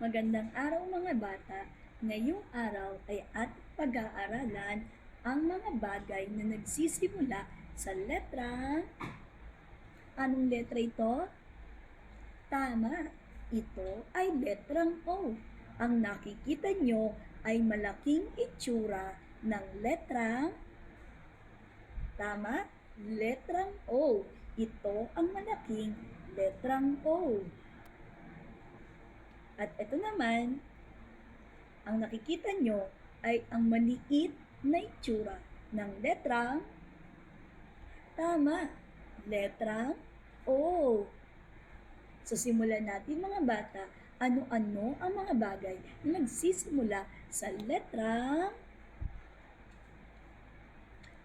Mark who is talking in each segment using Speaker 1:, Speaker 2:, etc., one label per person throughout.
Speaker 1: Magandang araw mga bata. Ngayong araw ay at pag-aaralan ang mga bagay na nagsisimula sa letra. Anong letra ito? Tama, ito ay letrang O. Ang nakikita nyo ay malaking itsura ng letrang Tama, letrang O. Ito ang malaking letrang O. At ito naman, ang nakikita nyo ay ang maliit na itsura ng letrang Tama, letrang O. So simulan natin mga bata, ano-ano ang mga bagay na nagsisimula sa letrang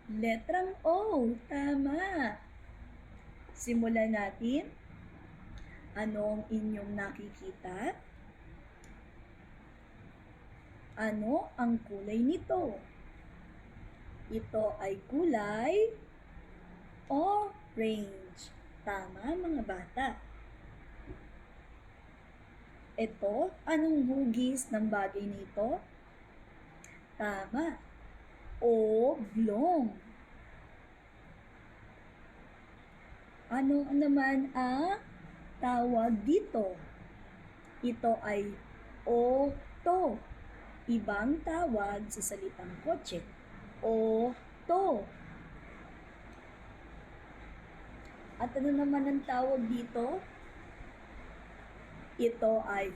Speaker 1: Letrang O. Tama. Simulan natin. Anong inyong nakikita? Ano ang kulay nito? Ito ay kulay orange. Tama mga bata. Ito, anong hugis ng bagay nito? Tama. Oblong. Ano naman ang tawag dito? Ito ay auto. Ibang tawag sa salitang kotse. Auto. At ano naman ang tawag dito? Ito ay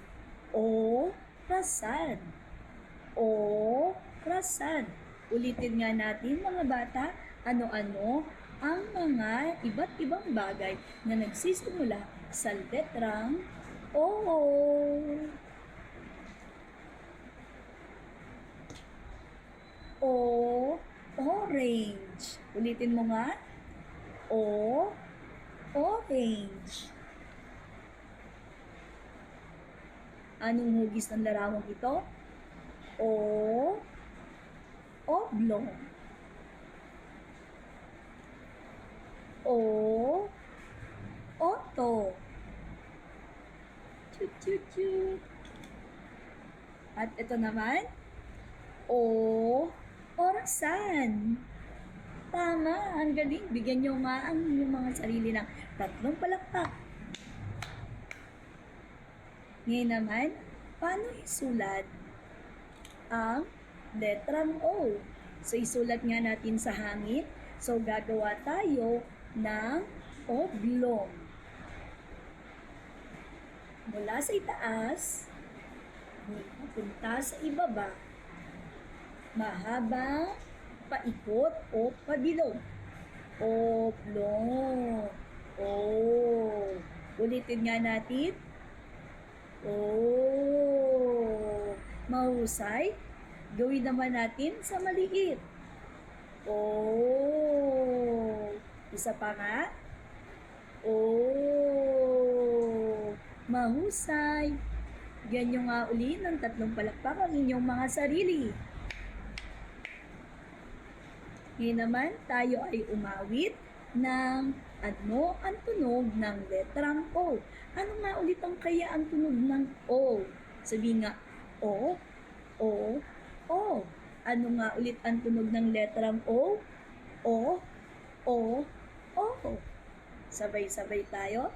Speaker 1: orasan. Orasan. Ulitin nga natin mga bata, ano-ano ang mga iba't ibang bagay na nagsisimula sa letrang O. O, orange. Ulitin mo nga. O, orange. Anong hugis ng larawang ito? O, oblong. O, auto. Chut, chut, chut. At ito naman, O, orasan. Tama, ang galing. Bigyan nyo nga ang inyong mga sarili ng tatlong palakpak. Ngayon naman, paano isulat ang letrang O? So, isulat nga natin sa hangin. So, gagawa tayo ng oblong. Mula sa itaas, punta sa ibaba, mahaba, paikot o pabilog. Oblong. O. Ulitin nga natin. O. Mahusay. Gawin naman natin sa maliit. O. Isa pa nga. O. Mahusay. Ganyan nga uli ng tatlong palakpak ang inyong mga sarili. Ngayon naman, tayo ay umawit ng ano ang tunog ng letrang O. Ano nga ulit ang kaya ang tunog ng O? Sabi nga, O, O, O. Ano nga ulit ang tunog ng letrang O? O, O, O. Sabay-sabay tayo.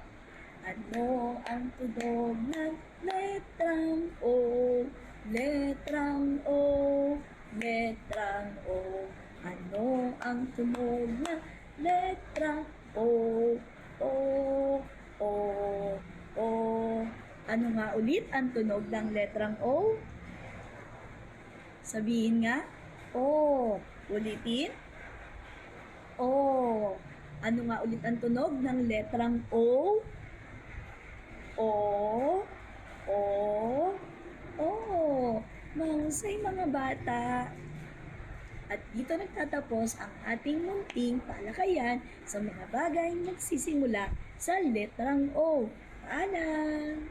Speaker 1: Ano ang tunog ng letrang O? Letrang O, letrang O. Ano ang tunog ng letrang O? O, O, O. Ano nga ulit ang tunog ng letrang O? Sabihin nga, O. Ulitin. O. Ano nga ulit ang tunog ng letrang O? O. O. O. Mahusay mga bata. At dito nagtatapos ang ating munting talakayan sa mga bagay nagsisimula sa letrang O. Paalam!